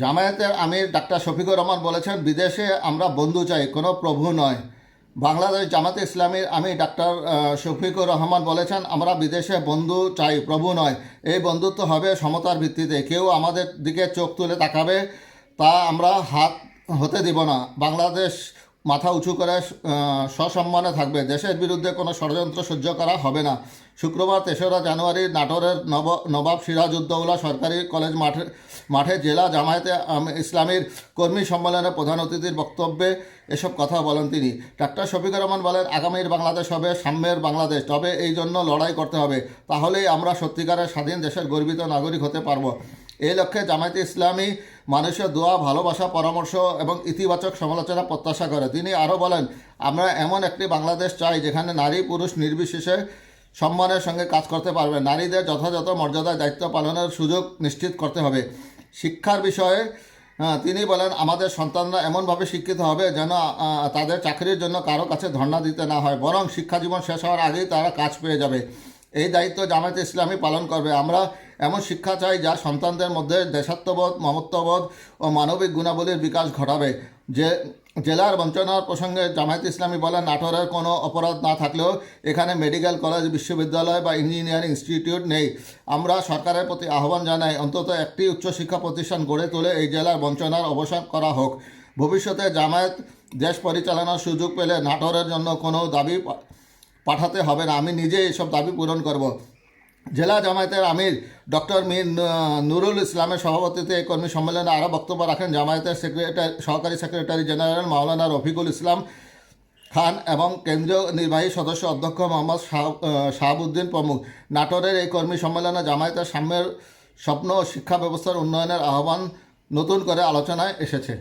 জামায়াতের আমির ডাক্তার শফিকুর রহমান বলেছেন, বিদেশে আমরা বন্ধু চাই, কোনো প্রভু নয়। বাংলাদেশ জামাতে ইসলামীর আমি ডাক্তার শফিকুর রহমান বলেছেন, আমরা বিদেশে বন্ধু চাই, প্রভু নয়। এই বন্ধুত্ব হবে সমতার ভিত্তিতে। কেউ আমাদের দিকে চোখ তুলে তাকাবে তা আমরা হাত হতে দিব না। বাংলাদেশ মাথা উঁচু করে সসম্মানে থাকবে। দেশের বিরুদ্ধে কোনো ষড়যন্ত্র সহ্য করা হবে না। শুক্রবার তেসরা জানুয়ারি নাটোরের নব, নবাব সিরাজউদ্দৌলা সরকারি কলেজ মাঠে মাঠে জেলা জামায়াতে ইসলামীর কর্মী সম্মেলনে প্রধান অতিথির বক্তব্যে এসব কথা বলেন তিনি। ডাক্তার শফিকুর রহমান বলেন, আগামীর বাংলাদেশ হবে সাম্যের বাংলাদেশ, তবে এই জন্য লড়াই করতে হবে। তাহলেই আমরা সত্যিকারের স্বাধীন দেশের গর্বিত নাগরিক হতে পারব। এই লক্ষ্যে জামায়াতে ইসলামী মানুষের দোয়া, ভালোবাসা, পরামর্শ এবং ইতিবাচক সমালোচনা, প্রত্যাশা করে। তিনি আরও বলেন, আমরা এমন একটি বাংলাদেশ চাই যেখানে নারী, পুরুষ নির্বিশেষে সম্মানের সঙ্গে কাজ করতে পারবে। নারীদের যথাযথ মর্যাদায় দায়িত্ব পালনের সুযোগ নিশ্চিত করতে হবে। শিক্ষার বিষয়ে তিনি বলেন, আমাদের সন্তানরা এমনভাবে শিক্ষিত হবে যেন তাদের চাকরির জন্য কারও কাছে ধর্ণা দিতে না হয়, বরং শিক্ষা জীবন শেষ হওয়ার আগেই তারা কাজ পেয়ে যাবে। এই দায়িত্ব জামায়াতে ইসলামী পালন করবে। আমরা এমন শিক্ষা চাই যা সন্তানদের মধ্যে দেশাত্মবোধ, মমত্ববোধ ও মানবিক গুণাবলীর বিকাশ ঘটাবে। যে জেলার বঞ্চনার প্রসঙ্গে জামায়াত ইসলামী বলেন, নাটোরের কোনো অপরাধ না থাকলেও এখানে মেডিকেল কলেজ, বিশ্ববিদ্যালয় বা ইঞ্জিনিয়ারিং ইনস্টিটিউট নেই। আমরা সরকারের প্রতি আহ্বান জানাই, অন্তত একটি উচ্চশিক্ষা প্রতিষ্ঠান গড়ে তুলে এই জেলার বঞ্চনার অবসান করা হোক। ভবিষ্যতে জামায়াত দেশ পরিচালনার সুযোগ পেলে নাটোরের জন্য কোনো দাবি পাঠাতে হবে না। আমি নিজে এসব দাবি পূরণ করব। জেলা জামায়াতের আমির ডক্টর মীর নুরুল ইসলামের সভাপতিত্বে এই কর্মী সম্মেলনে আরও বক্তব্য রাখেন জামায়াতের সেক্রেটারি সহকারী সেক্রেটারি জেনারেল মাওলানা রফিকুল ইসলাম খান এবং কেন্দ্রীয় নির্বাহী সদস্য অধ্যক্ষ মোহাম্মদ শাহ- শাহাবুদ্দিন প্রমুখ। নাটোরের এই কর্মী সম্মেলনে জামায়াতের সাম্যের স্বপ্ন ও শিক্ষা ব্যবস্থার উন্নয়নের আহ্বান নতুন করে আলোচনায় এসেছে।